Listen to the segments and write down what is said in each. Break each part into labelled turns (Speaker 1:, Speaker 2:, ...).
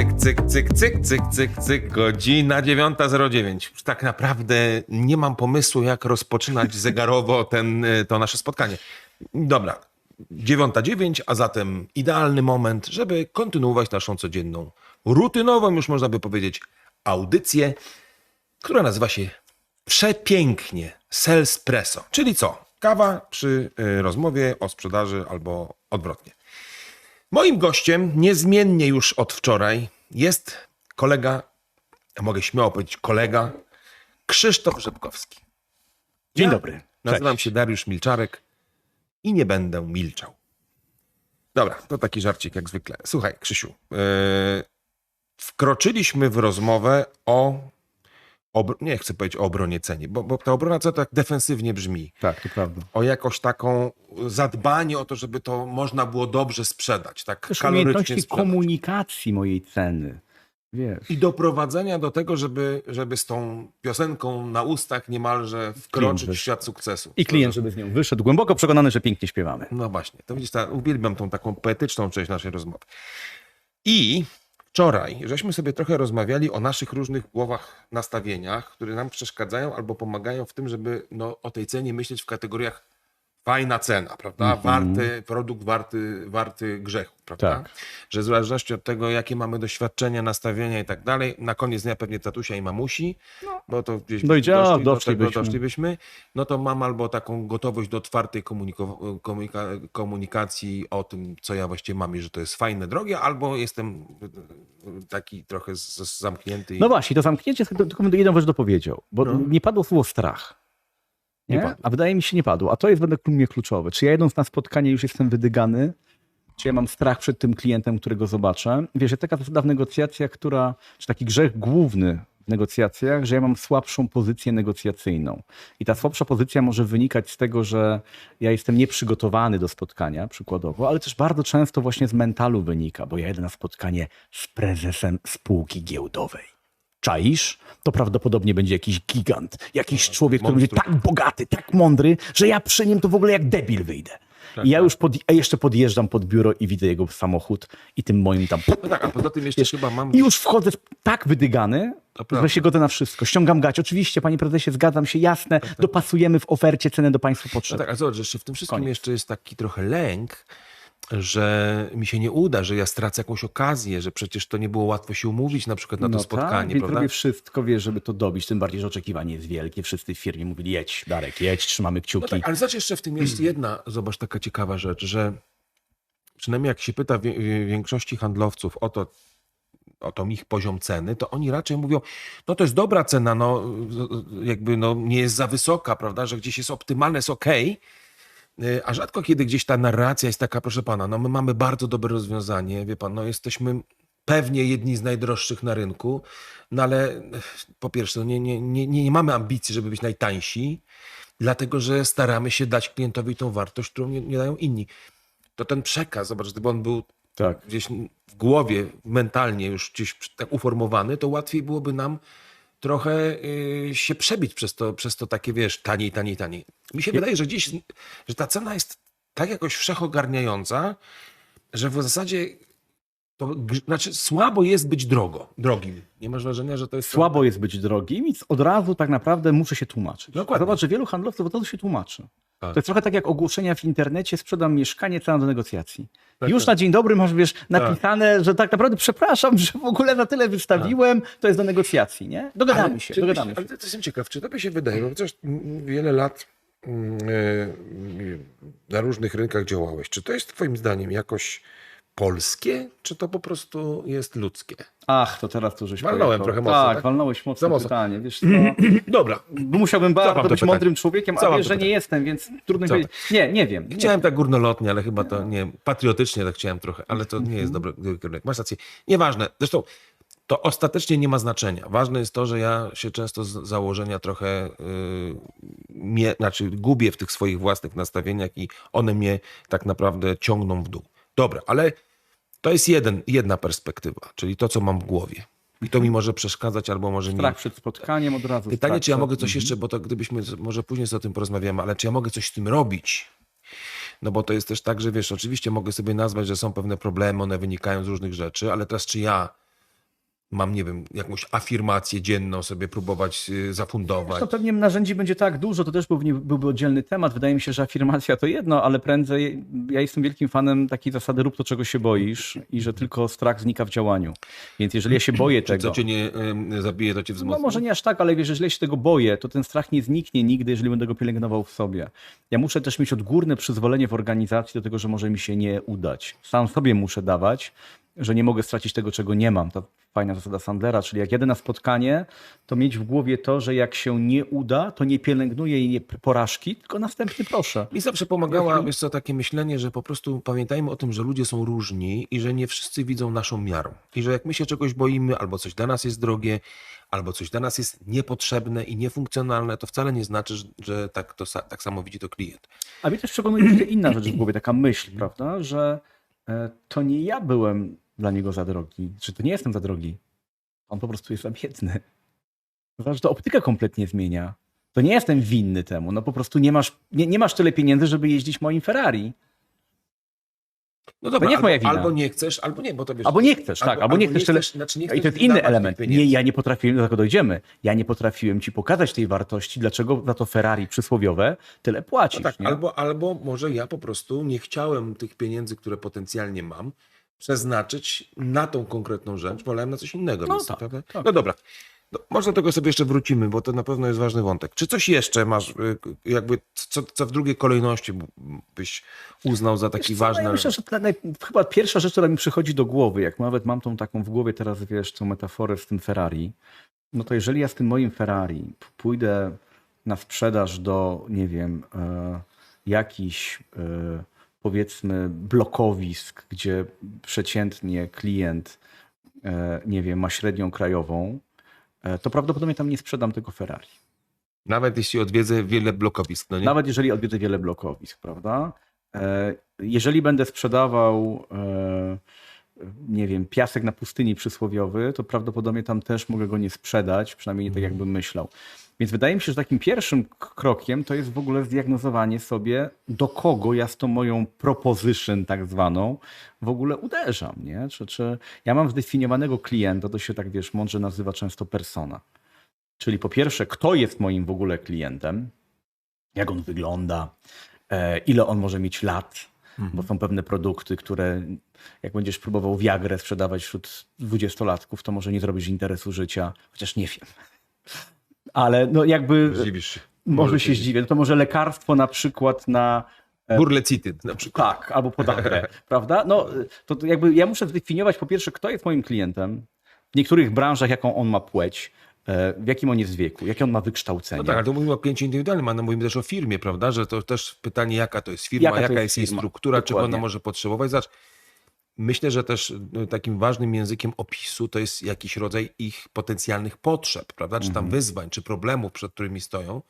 Speaker 1: cyk, cyk, cyk, cyk, cyk, cyk, cyk, godzina 9.09. Już Tak naprawdę nie mam pomysłu, jak rozpoczynać zegarowo ten, y, to nasze spotkanie. Dobra, 9.09, a zatem idealny moment, żeby kontynuować naszą codzienną, rutynową, już można by powiedzieć, audycję, która nazywa się przepięknie Salespresso. Czyli co? Kawa przy y, rozmowie o sprzedaży albo odwrotnie. Moim gościem, niezmiennie już od wczoraj, jest kolega, ja mogę śmiało powiedzieć kolega, Krzysztof Rzepkowski.
Speaker 2: Dzień
Speaker 1: Ja
Speaker 2: dobry.
Speaker 1: Nazywam się Dariusz Milczarek i nie będę milczał. Dobra, to taki żarcik jak zwykle. Słuchaj, Krzysiu, yy, wkroczyliśmy w rozmowę o, obr- nie chcę powiedzieć o obronie ceny, bo, bo ta obrona ceny tak defensywnie brzmi.
Speaker 2: Tak, to prawda.
Speaker 1: O jakoś taką zadbanie o to, żeby to można było dobrze sprzedać, tak
Speaker 2: Też
Speaker 1: kalorycznie sprzedać.
Speaker 2: komunikacji mojej ceny. Wiesz.
Speaker 1: I doprowadzenia do tego, żeby, żeby z tą piosenką na ustach niemalże wkroczyć w świat sukcesu.
Speaker 2: I klient, żeby z nią wyszedł, głęboko przekonany, że pięknie śpiewamy.
Speaker 1: No właśnie, to widzisz, ta, uwielbiam tą taką poetyczną część naszej rozmowy. I wczoraj żeśmy sobie trochę rozmawiali o naszych różnych głowach nastawieniach, które nam przeszkadzają albo pomagają w tym, żeby no, o tej cenie myśleć w kategoriach fajna cena, prawda? Warty produkt, warty, warty grzechu, prawda?
Speaker 2: Tak.
Speaker 1: Że w zależności od tego, jakie mamy doświadczenia, nastawienia i tak dalej, na koniec dnia pewnie tatusia i mamusi, bo to gdzieś
Speaker 2: Dojdzie,
Speaker 1: doszli,
Speaker 2: a,
Speaker 1: do tego
Speaker 2: doszlibyśmy.
Speaker 1: doszlibyśmy, no to mam albo taką gotowość do otwartej komuniko- komunika komunikacji o tym, co ja właściwie mam i że to jest fajne, drogie, albo jestem y, taki trochę z, z zamknięty. i-
Speaker 2: No właśnie, to zamknięcie, tylko jedną rzecz dopowiedział, bo
Speaker 1: No.
Speaker 2: nie padło słowo strach.
Speaker 1: Nie
Speaker 2: Nie? A wydaje mi się, nie padło. A to jest według mnie kluczowe. Czy ja jedąc na spotkanie już jestem wydygany, czy ja mam strach przed tym klientem, którego zobaczę. Wiesz, taka zasada w negocjacjach, która, czy taki grzech główny w negocjacjach, że ja mam słabszą pozycję negocjacyjną. I ta słabsza pozycja może wynikać z tego, że ja jestem nieprzygotowany do spotkania, przykładowo, ale też bardzo często właśnie z mentalu wynika, bo ja jedę na spotkanie z prezesem spółki giełdowej. Czaisz? To prawdopodobnie będzie jakiś gigant, jakiś człowiek, który będzie tak bogaty, tak mądry, że ja przy nim to w ogóle jak debil wyjdę. I ja już pod, jeszcze podjeżdżam pod biuro i widzę jego samochód i tym moim tam...
Speaker 1: No tak, a poza tym jeszcze chyba mam...
Speaker 2: I już wchodzę tak wydygany, że się godzę na wszystko. Ściągam gać. Oczywiście, panie prezesie, zgadzam się, jasne. Dopasujemy w ofercie cenę do państwa
Speaker 1: No
Speaker 2: potrzeb.
Speaker 1: tak, a zobacz, jeszcze w tym wszystkim
Speaker 2: Koniec.
Speaker 1: jeszcze jest taki trochę lęk, że mi się nie uda, że ja stracę jakąś okazję, że przecież to nie było łatwo się umówić na przykład na to
Speaker 2: tak,
Speaker 1: spotkanie,
Speaker 2: więc
Speaker 1: prawda?
Speaker 2: robię wszystko, wiesz, żeby to dobić. Tym bardziej, że oczekiwanie jest wielkie. Wszyscy w firmie mówili, jedź, Darek, jedź, trzymamy kciuki.
Speaker 1: No tak, ale zobacz jeszcze w tym jest jedna, zobacz, taka ciekawa rzecz, że przynajmniej jak się pyta większości handlowców o to, o tą ich poziom ceny, to oni raczej mówią, no to jest dobra cena, no jakby no, nie jest za wysoka, prawda, że gdzieś jest optymalne, jest okej, Y, A rzadko kiedy gdzieś ta narracja jest taka, proszę pana, no my mamy bardzo dobre rozwiązanie, wie pan, no jesteśmy pewnie jedni z najdroższych na rynku, no ale eh, po pierwsze, no nie, nie, nie, nie mamy ambicji, żeby być najtańsi, dlatego że staramy się dać klientowi tą wartość, którą nie, nie dają inni. To ten przekaz, zobacz, gdyby on był
Speaker 2: Tak.
Speaker 1: gdzieś w głowie, mentalnie już gdzieś tak uformowany, to łatwiej byłoby nam trochę y, się przebić przez to, przez to takie, wiesz, taniej, taniej, taniej. Mi się wydaje, że gdzieś, że ta cena jest tak jakoś wszechogarniająca, że w zasadzie to, znaczy słabo jest być drogo, drogim. Nie masz wrażenia, że to jest...
Speaker 2: Słabo jest być drogim i od razu tak naprawdę muszę się tłumaczyć.
Speaker 1: Dokładnie.
Speaker 2: Zobacz, że wielu handlowców od razu się tłumaczy.
Speaker 1: Tak.
Speaker 2: To jest trochę tak jak ogłoszenia w internecie, sprzedam mieszkanie, cena do negocjacji.
Speaker 1: Tak,
Speaker 2: Już
Speaker 1: tak.
Speaker 2: na dzień dobry masz, wiesz, napisane, że tak naprawdę przepraszam, że w ogóle na tyle wystawiłem, to jest do negocjacji, nie? Dogadamy
Speaker 1: Ale
Speaker 2: się,
Speaker 1: czy
Speaker 2: dogadamy
Speaker 1: byś,
Speaker 2: się.
Speaker 1: Ale to jestem ciekaw, czy tobie się wydaje, bo chociaż mm, wiele lat mm, e, na różnych rynkach działałeś, czy to jest twoim zdaniem jakoś polskie, czy to po prostu jest ludzkie?
Speaker 2: Ach, to teraz to żeś
Speaker 1: Walnąłem
Speaker 2: pojechał.
Speaker 1: trochę mocno,
Speaker 2: Tak,
Speaker 1: tak?
Speaker 2: walnąłeś mocno,
Speaker 1: mocno.
Speaker 2: pytanie. Wiesz co,
Speaker 1: Dobra,
Speaker 2: bo musiałbym bardzo być
Speaker 1: pytanie.
Speaker 2: mądrym człowiekiem, a wiesz, że nie jestem, więc trudno
Speaker 1: Cofam.
Speaker 2: powiedzieć. Nie, nie wiem. Nie.
Speaker 1: chciałem tak górnolotnie, ale chyba to nie, patriotycznie tak chciałem trochę, ale to nie jest dobry kierunek. Masz rację. Nieważne. Zresztą to ostatecznie nie ma znaczenia. Ważne jest to, że ja się często z założenia trochę yy, mnie, znaczy gubię w tych swoich własnych nastawieniach i one mnie tak naprawdę ciągną w dół. Dobra, ale to jest jeden, jedna perspektywa, czyli to, co mam w głowie. I to mi może przeszkadzać albo może nie.
Speaker 2: Strach przed spotkaniem od razu.
Speaker 1: Pytanie,
Speaker 2: strach
Speaker 1: czy ja mogę coś jeszcze, bo to gdybyśmy, może później o tym porozmawiamy, ale czy ja mogę coś z tym robić? No bo to jest też tak, że wiesz, oczywiście mogę sobie nazwać, że są pewne problemy, one wynikają z różnych rzeczy, ale teraz czy ja mam, nie wiem, jakąś afirmację dzienną sobie próbować y, zafundować.
Speaker 2: To pewnie narzędzi będzie tak dużo, to też byłby, byłby oddzielny temat. Wydaje mi się, że afirmacja to jedno, ale prędzej ja jestem wielkim fanem takiej zasady rób to, czego się boisz i że tylko strach znika w działaniu. Więc jeżeli ja się boję tego...
Speaker 1: co cię nie zabije, to cię
Speaker 2: No
Speaker 1: wzmocni?
Speaker 2: może nie aż tak, ale wiesz, jeżeli się tego boję, to ten strach nie zniknie nigdy, jeżeli będę go pielęgnował w sobie. Ja muszę też mieć odgórne przyzwolenie w organizacji do tego, że może mi się nie udać. Sam sobie muszę dawać, że nie mogę stracić tego, czego nie mam. To fajna zasada Sandlera, czyli jak jadę na spotkanie, to mieć w głowie to, że jak się nie uda, to nie pielęgnuję jej nie porażki, tylko następny proszę.
Speaker 1: Mi zawsze pomagała, wiesz co, takie myślenie, że po prostu pamiętajmy o tym, że ludzie są różni i że nie wszyscy widzą naszą miarą. I że jak my się czegoś boimy, albo coś dla nas jest drogie, albo coś dla nas jest niepotrzebne i niefunkcjonalne, to wcale nie znaczy, że- tak, to, tak samo widzi to klient.
Speaker 2: A mnie też przekonuje inna rzecz w głowie, taka myśl, prawda, że to nie ja byłem dla niego za drogi, że to nie jestem za drogi. On po prostu jest za biedny. Zobacz, to optyka kompletnie zmienia. To nie jestem winny temu. No po prostu nie masz, nie, nie masz tyle pieniędzy, żeby jeździć moim Ferrari.
Speaker 1: No dobra,
Speaker 2: nie jest moja
Speaker 1: albo,
Speaker 2: wina.
Speaker 1: albo nie chcesz, albo nie, bo to wiesz...
Speaker 2: Albo nie chcesz, tak, albo nie chcesz tyle.
Speaker 1: znaczy nie
Speaker 2: I
Speaker 1: chcesz
Speaker 2: to jest inny element. Nie, ja nie potrafiłem, do tego dojdziemy. Ja nie potrafiłem ci pokazać tej wartości, dlaczego za to Ferrari przysłowiowe tyle płacisz.
Speaker 1: No tak,
Speaker 2: nie?
Speaker 1: albo, albo może ja po prostu nie chciałem tych pieniędzy, które potencjalnie mam, przeznaczyć na tą konkretną rzecz, wolałem na coś innego.
Speaker 2: No
Speaker 1: więc,
Speaker 2: tak, tak.
Speaker 1: no dobra. No, może do tego sobie jeszcze wrócimy, bo to na pewno jest ważny wątek. Czy coś jeszcze masz, y, jakby, co, co w drugiej kolejności byś uznał za taki
Speaker 2: Wiesz co,
Speaker 1: ważny?
Speaker 2: no Ja myślę, że naj... chyba pierwsza rzecz, która mi przychodzi do głowy, jak nawet mam tą taką w głowie teraz, wiesz, tą metaforę z tym Ferrari, no to jeżeli ja z tym moim Ferrari pójdę na sprzedaż do, nie wiem, e, jakichś e, powiedzmy blokowisk, gdzie przeciętnie klient, e, nie wiem, ma średnią krajową, to prawdopodobnie tam nie sprzedam tego Ferrari.
Speaker 1: Nawet jeśli odwiedzę wiele blokowisk, no nie?
Speaker 2: Nawet jeżeli odwiedzę wiele blokowisk, prawda? E, Jeżeli będę sprzedawał, e, nie wiem, piasek na pustyni przysłowiowy, to prawdopodobnie tam też mogę go nie sprzedać, przynajmniej nie tak, jakbym myślał. Więc wydaje mi się, że takim pierwszym krokiem to jest w ogóle zdiagnozowanie sobie, do kogo ja z tą moją proposition tak zwaną w ogóle uderzam, nie? Czy, czy ja mam zdefiniowanego klienta, to się tak, wiesz, mądrze nazywa często persona. Czyli po pierwsze, kto jest moim w ogóle klientem, jak on wygląda, e, ile on może mieć lat, bo są pewne produkty, które jak będziesz próbował Viagrę sprzedawać wśród dwudziestolatków, to może nie zrobisz interesu życia, chociaż nie wiem. Ale no jakby
Speaker 1: Zdziwisz się.
Speaker 2: może się zdziwię, no to może lekarstwo na przykład na
Speaker 1: Burlecity na przykład.
Speaker 2: tak, albo podagrę, prawda? No to jakby ja muszę zdefiniować po pierwsze, kto jest moim klientem, w niektórych branżach jaką on ma płeć, e, w jakim on jest wieku, jakie on ma wykształcenie.
Speaker 1: No tak, ale to mówimy o kliencie indywidualnym, a no mówimy też o firmie, prawda? Że to też pytanie, jaka to jest firma,
Speaker 2: Jaka
Speaker 1: jaka
Speaker 2: jest
Speaker 1: jest jej struktura, czego ona może potrzebować. Zobacz, myślę, że też y, takim ważnym językiem opisu to jest jakiś rodzaj ich potencjalnych potrzeb, prawda? Czy tam
Speaker 2: Mhm.
Speaker 1: wyzwań, czy problemów, przed którymi stoją.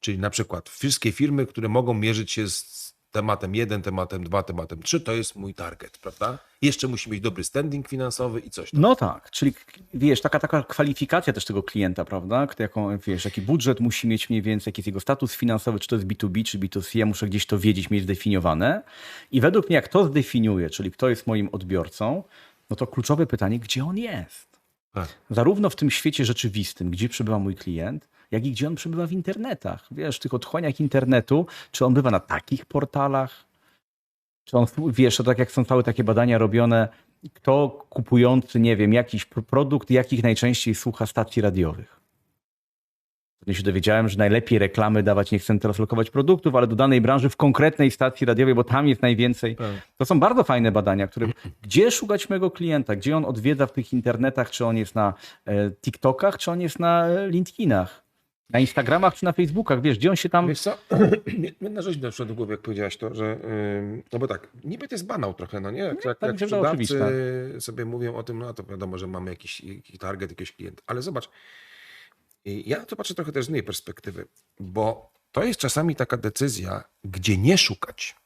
Speaker 1: Czyli na przykład wszystkie firmy, które mogą mierzyć się z tematem 1, tematem 2, tematem 3, to jest mój target, prawda? Jeszcze musi mieć dobry standing finansowy i coś tam.
Speaker 2: No tak, czyli wiesz, taka, taka kwalifikacja też tego klienta, prawda? Kto, jaką, wiesz, jaki budżet musi mieć mniej więcej, jaki jest jego status finansowy, czy to jest B2B, czy B2C, ja muszę gdzieś to wiedzieć, mieć zdefiniowane. I według mnie, jak to zdefiniuję, czyli kto jest moim odbiorcą, no to kluczowe pytanie, gdzie on jest?
Speaker 1: Tak.
Speaker 2: Zarówno w tym świecie rzeczywistym, gdzie przebywa mój klient, jak i gdzie on przebywa w internetach. Wiesz, tych otchłaniach internetu, czy on bywa na takich portalach, czy on, wiesz, to tak jak są całe takie badania robione, kto kupujący, nie wiem, jakiś produkt, jakich najczęściej słucha stacji radiowych. Ostatnio się dowiedziałem, że najlepiej reklamy dawać, nie chcę teraz lokować produktów, ale do danej branży w konkretnej stacji radiowej, bo tam jest najwięcej.
Speaker 1: Tak.
Speaker 2: To są bardzo fajne badania, które gdzie szukać mojego klienta, gdzie on odwiedza w tych internetach, czy on jest na e, TikTokach, czy on jest na e, LinkedInach, na Instagramach, czy na Facebookach, wiesz, gdzie on się tam...
Speaker 1: Wiesz co, jedna rzecz do głowy, jak powiedziałaś to, że, no bo tak, niby to jest banał trochę, no nie? Jak, jak,
Speaker 2: tak
Speaker 1: jak sprzedawcy sobie mówią o tym, no to wiadomo, że mamy jakiś, jakiś target, jakiś klient, ale zobacz, ja to patrzę trochę też z innej perspektywy, bo to jest czasami taka decyzja, gdzie nie szukać,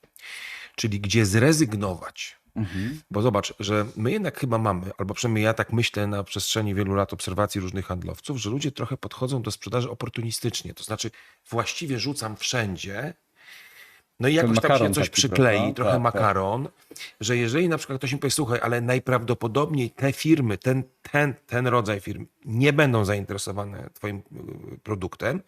Speaker 1: czyli gdzie zrezygnować.
Speaker 2: Mhm.
Speaker 1: Bo zobacz, że my jednak chyba mamy, albo przynajmniej ja tak myślę na przestrzeni wielu lat obserwacji różnych handlowców, że ludzie trochę podchodzą do sprzedaży oportunistycznie. To znaczy, właściwie rzucam wszędzie, No i jakoś tam się coś
Speaker 2: taki,
Speaker 1: przyklei,
Speaker 2: prawda?
Speaker 1: trochę
Speaker 2: Tak, tak.
Speaker 1: makaron, że jeżeli na przykład ktoś mi powie, słuchaj, ale najprawdopodobniej te firmy, ten, ten, ten rodzaj firm nie będą zainteresowane twoim y, produktem,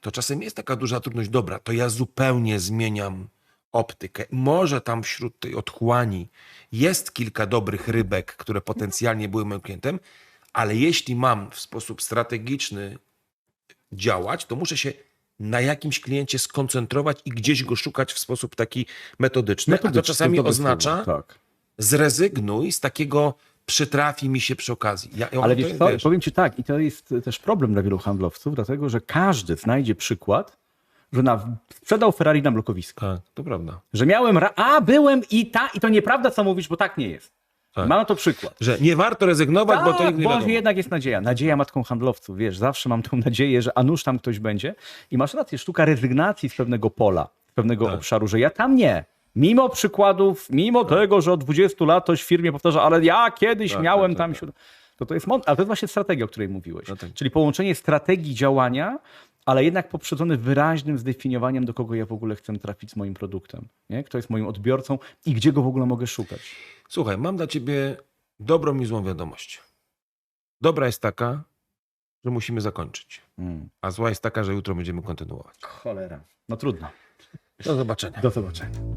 Speaker 1: to czasem jest taka duża trudność, dobra, to ja zupełnie zmieniam optykę. Może tam wśród tej otchłani jest kilka dobrych rybek, które potencjalnie były moim klientem, ale jeśli mam w sposób strategiczny działać, to muszę się na jakimś kliencie skoncentrować i gdzieś go szukać w sposób taki metodyczny. a to
Speaker 2: Metodyczny,
Speaker 1: czasami oznacza
Speaker 2: Tak.
Speaker 1: zrezygnuj z takiego przytrafi mi się przy okazji. Ja, ja
Speaker 2: Ale wiesz co, powiem ci tak, i to jest też problem dla wielu handlowców, dlatego że każdy znajdzie przykład, że na, sprzedał Ferrari na blokowisku.
Speaker 1: Tak, to prawda.
Speaker 2: Że miałem, ra- a byłem i ta, i to nieprawda co mówisz, bo tak nie jest.
Speaker 1: Tak.
Speaker 2: Mam na to przykład.
Speaker 1: Że nie warto rezygnować, bo to
Speaker 2: Tak,
Speaker 1: nigdy nie
Speaker 2: bo
Speaker 1: wiadomo.
Speaker 2: jednak jest nadzieja. Nadzieja matką handlowców, wiesz, zawsze mam tą nadzieję, że a nuż tam ktoś będzie. I masz rację, sztuka rezygnacji z pewnego pola, z pewnego
Speaker 1: Tak.
Speaker 2: obszaru, że ja tam nie. Mimo przykładów, mimo tego, że od 20 lat ktoś w firmie powtarza, ale ja kiedyś
Speaker 1: Tak,
Speaker 2: miałem
Speaker 1: tak,
Speaker 2: tam...
Speaker 1: tak,
Speaker 2: To to jest mądre, ale to jest właśnie strategia, o której mówiłeś.
Speaker 1: No tak.
Speaker 2: Czyli połączenie strategii działania, ale jednak poprzedzone wyraźnym zdefiniowaniem, do kogo ja w ogóle chcę trafić z moim produktem. Nie? Kto jest moim odbiorcą i gdzie go w ogóle mogę szukać.
Speaker 1: Słuchaj, mam dla ciebie dobrą i złą wiadomość. Dobra jest taka, że musimy zakończyć.
Speaker 2: Mm.
Speaker 1: A zła jest taka, że jutro będziemy kontynuować.
Speaker 2: Cholera. No trudno.
Speaker 1: Do zobaczenia.
Speaker 2: Do zobaczenia.